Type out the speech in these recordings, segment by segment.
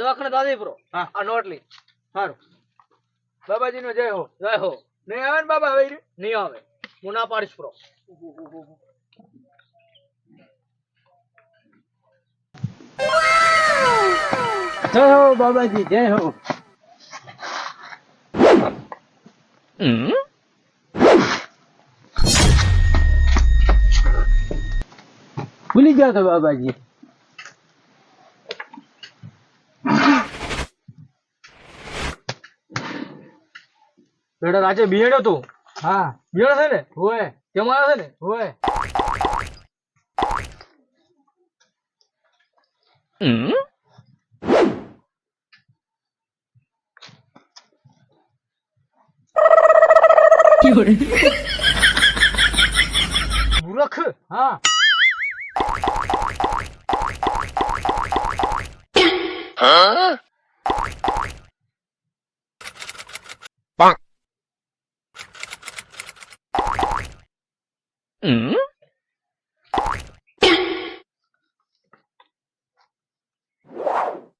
દવાખાને દાદી પ્રો હા. આ નોટલી. સારું બાબાજી નો જય હો. જય હો. નહીં આવે ને બાબા હવે? નહીં આવે. હું ના પાડીશ પ્રો જય હો બાબાજી જય હો. ભૂલી ગયા તો બાબાજી. બેટા રાજે બિયાડ્યો તું હા બિયાડો છે ને હોય તેમાં આવ્યો છે ને હોય મૂર્ખ હા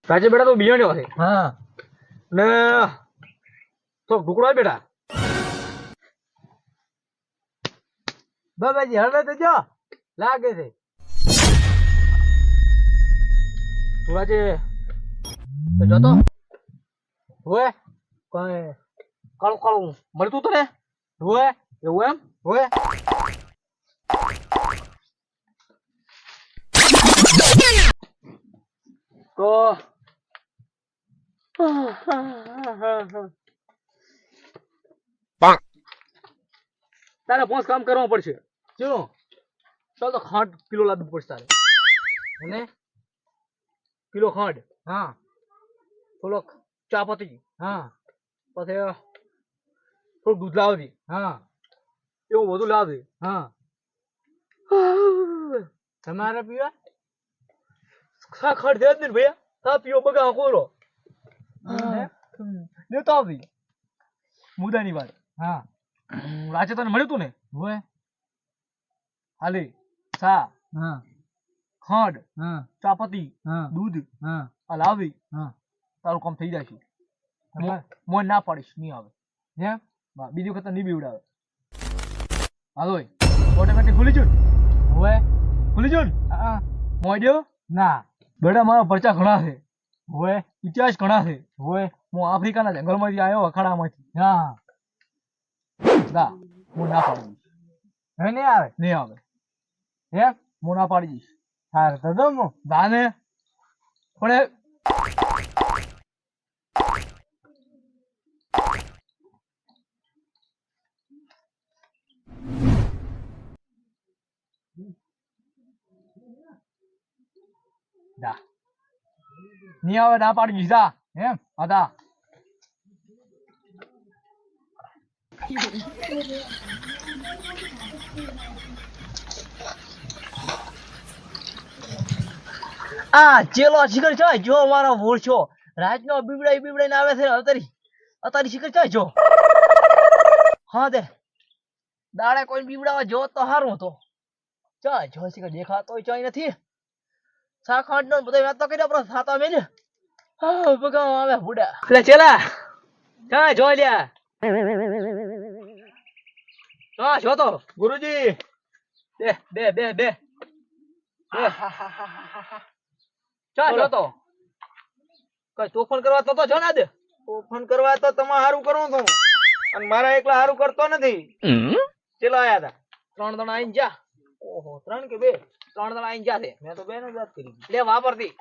રાજે બેટા તો બિયાણ્યો છે. હા. ને તો આપ બેટા. બાબાજી હવે તો જો લાગે છે. તું રાજે તો જોતો. હોય કોઈ કાળું કાળું મળતું તને હોય એવું એમ? હોય તો તારે પાંચ કામ કરવા પડશે. શું ચાલ. તો ખાંડ કિલો લાવવું પડશે તારે. અને? કિલો ખાંડ. હા. થોડોક ચા પતી. હા. પછી થોડુંક દૂધ લાવજે. હા. એવું બધું લાવજે. હા. તમારે પીવા? ખા ખાંડ દે જ ને ભૈયા. તા પીઓ બગા કોરો લેતો આવજી મુદાની વાત. હા. રાજે તને મળ્યું તું ને? હોય. હાલે ચા હા. ખાંડ હા. ચાપતી હા. દૂધ હા. આ લાવી. હા. તારું કામ થઈ જશે. તમારે મોન ના પાડીશ નહીં આવે. હે? બીજી વખત નહીં બીવડાવે. હાલો ઓટોમેટિક ખુલી જુ હોય. ખુલી જુ હા. મોઈ દ્યો ના. બેટા મારા પરચા ઘણા છે. હોય ઇતિહાસ ઘણા છે. હોય હું આફ્રિકાના જંગલમાંથી આવ્યો અખાડામાંથી હા. ના હું ના પાડી દઈશ. હવે નહીં આવે? નહીં આવે. હે? હું ના પાડી દઈશ. હા તો દો હું. દાને. પણ એ દા નહીં આવે ના પાડી દઈશ એમ અદા આ ચેલો શિખર છે જો મારો ભૂલ છો。રાજનો બીબડાઈ બીબડાઈને આવે છે અતારી અતારી શિખર છે જો હા તે દાડે કોઈ બીબડાવા જો તો હારું તો ચા જો શિખર દેખાતો ચાઈ નથી. સાખંડ નો બધા વાત તો કર્યો પણ સાતા મેં હા બગાવ આવે બુડા એટલે ચેલા! ચા જો લ્યા. હા જો તો. ગુરુજી! બે બે બે બે. ચા જો તો. કઈ તોફાન કરવા તો તો જો ના દે ફોન કરવા તો તમે હારું કરો છો અને મારા એકલા હારું કરતો નથી. ચેલો આયા હતા ત્રણ જણા આઈને જા. ઓહો ત્રણ કે બે? ત્રણ જણા આઈને જાશે મેં તો બે ને વાત કરી લે વાપરતી.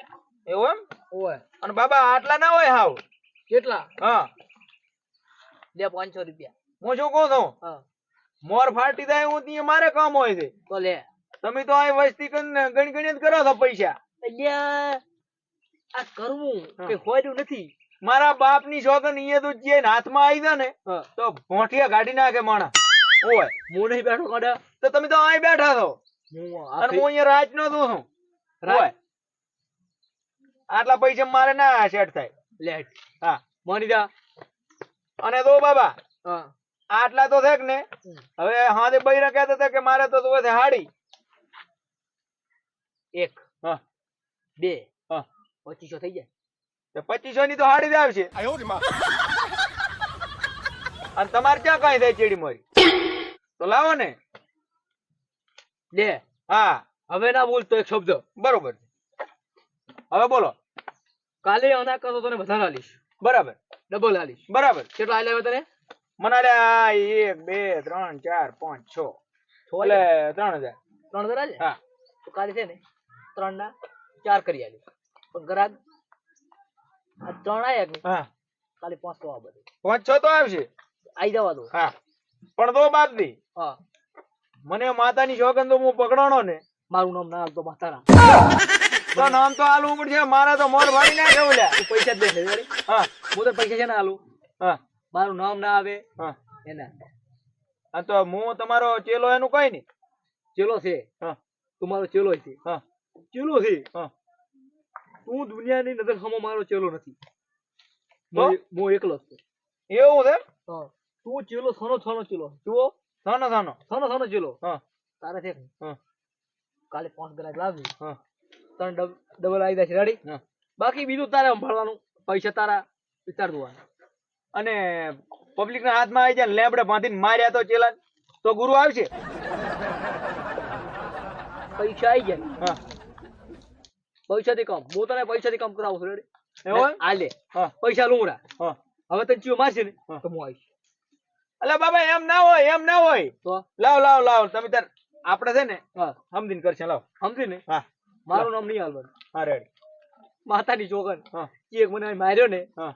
એવું એમ? ઓય. અને બાબા આટલા ના હોય હાવ? કેટલા? હા. લે પાંચસો રૂપિયા. હું શું કહું છું? મોર ફાટી જાય હું ત્યાં મારે કામ હોય છે. તો લે. તમે તો આ વસ્તી ગણી ગણી જ કરો છો પૈસા. આ કરવું કે ખોર્યું નથી. મારા બાપની શોધન અહીંયા તો જે હાથમાં આવી જાય ને તો ભોંઠિયા કાઢી નાખે માણસ. ઓય હું નહીં બેઠો કાઢા તો તમે તો અહીં બેઠા છો. હું અને હું અહીંયા રાજ નો છું રાજ? આટલા પૈસા મારે ના સેટ થાય. લેટ હા. માની જા અને તો બાબા આટલા તો છે ને. હવે હાથે બૈરા કહેતા હતા કે મારે તો જોવે છે હાડી. એક હા. બે હા. પચીસો થઈ જાય. તો પચીસો ની તો હાડી જ આવશે. અને તમારે ક્યાં કઈ થાય ચેડી મોરી? તો લાવો ને. લે હા હવે ના બોલતો એક શબ્દ. બરોબર. હવે બોલો. કાલે અના કરો તને વધારે હાલીશ. બરાબર. ડબલ હાલીશ. બરાબર. કેટલા આલ્યા હવે તને? મને આ એક બે ત્રણ ચાર પાંચ છ. એટલે ત્રણ હજાર. ત્રણ હજાર આલ્યા હા. તો કાલે છે ને ત્રણ ના ચાર કરી આલી. પણ ઘરાક આ ત્રણ આયા કે હા. કાલે પાંચ તો આ બધું. પાંચ છ તો આવશે. આઈ જવા દો. હા. પણ તો બાદ દી હા. મને માતાની શોખન તો હું પકડાણો ને. મારું નામ ના આવતો માતાના તો નામ તો આલવું પડશે મારા તો મોર ભાડી ના કેવું લે પૈસા જ દે છે હા. હું તો પૈસા છે ને આલું. હા. મારું નામ ના આવે. હા. એના. હા તો હું તમારો ચેલો એનું કઈ નહીં ચેલો છે. હા. તું મારો ચેલો છે. હા. ચેલો છે? હા. તું દુનિયાની નજર સામે મારો ચેલો નથી? હું- એકલો છું. એવું છે હા. તું ચેલો સોનો છોનો ચેલો જુઓ. સાનો સાનો. સોનો સોનો ચૂલો હા. તારે છે હા. કાલે પાંચ ગ્લાસ લાવવી હા. ત્રણ ડબલ આવી જશે. રેડી હા. બાકી બીજું તારે સંભાળવાનું. પૈસા તારા વિચાર જોવાના. અને પબ્લિક ના હાથમાં આવી જાય લેબડે બાંધીને માર્યા તો ચેલા તો ગુરુ આવશે. પૈસા આવી જાય. હા. પૈસાથી કમ. હું તને પૈસાથી કમ કરાવું છું. રેડી એવું એમ? આ લે. હા. પૈસા લુંગડા. હા. હવે તને ચિયો મારશે ને તો હું આવીશ. અલે બાબા એમ ના હોય એમ ના હોય. તો? લાવ લાવ લાવ તમે તાર આપણે છે ને હા. સમજીને કરશે લાવ. સમજીને હા. મારું નામ નહીં હાલવાનું. હા રેડ. માતાની જોગન હા. એક મને માર્યો ને હા.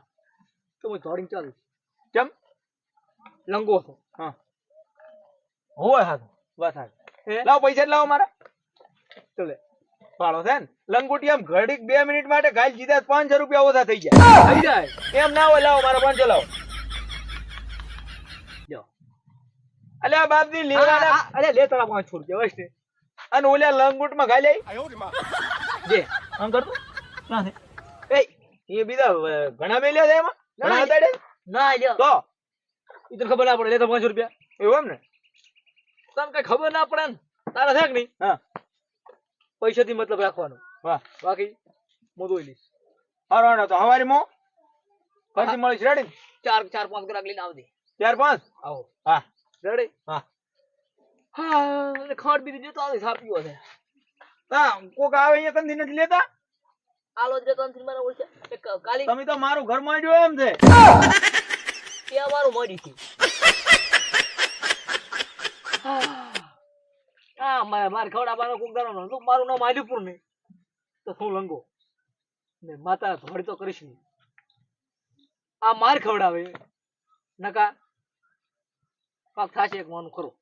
તો હું દોડીને ચાલુ કેમ? લંગો છો. હા. હોય હા બસ હા? લાવ પૈસા લાવો મારા. ચલે પાડો છે ને. લંગોટી આમ ઘડીક બે મિનિટ માટે ગાલ જીધા તો પાંચસો રૂપિયા ઓછા થઈ જાય. થઈ જાય. એમ ના હોય લાવો મારા પાંચસો લાવો જો અલે આ બાપની લેવાના અરે લે તારા પાંચ છોડ દે વસ્તે. અને ઓલે લંગૂટમાં. ગાલી જે આમ કરતું ના એ એ બીજા ઘણા મેલ્યા છે એમાં? ઘણા ના, હતાડે ના લ્યો. તો? ઈ તને ખબર ના પડે લે તો પાંચસો રૂપિયા. એવું એમ ને? તને કઈ ખબર ના પડે ને? તારા છે કે નહીં? હા. પૈસા થી મતલબ રાખવાનો. વાહ. બાકી હું દોઈ લઈશ. હારો તો હવારી મો? પછી મળીશ રેડી ચાર ચાર પાંચ ગ્રાહક લઈને આવજે. ચાર પાંચ? આવો. હા. રેડી? હા. હા અને ખાંડ બીજી જતો આવે પીવો છે. હા કોક આવે અહીંયા કંદી નથી લેતા? આલો જ રેતો મારા ઓળખે. કાલી. તમે તો મારું ઘરમાં જોયો એમ છે. ત્યાં મારું મોડી છે. હા. મારે ખવડાવવાનો કોક દારો નતો મારું નામ આદિપુર નહીં તો શું લંગો? ને માતા ધોડી તો કરીશ નહીં. આ માર ખવડાવે. નકા કાક થાશે એક મોનું ખરું.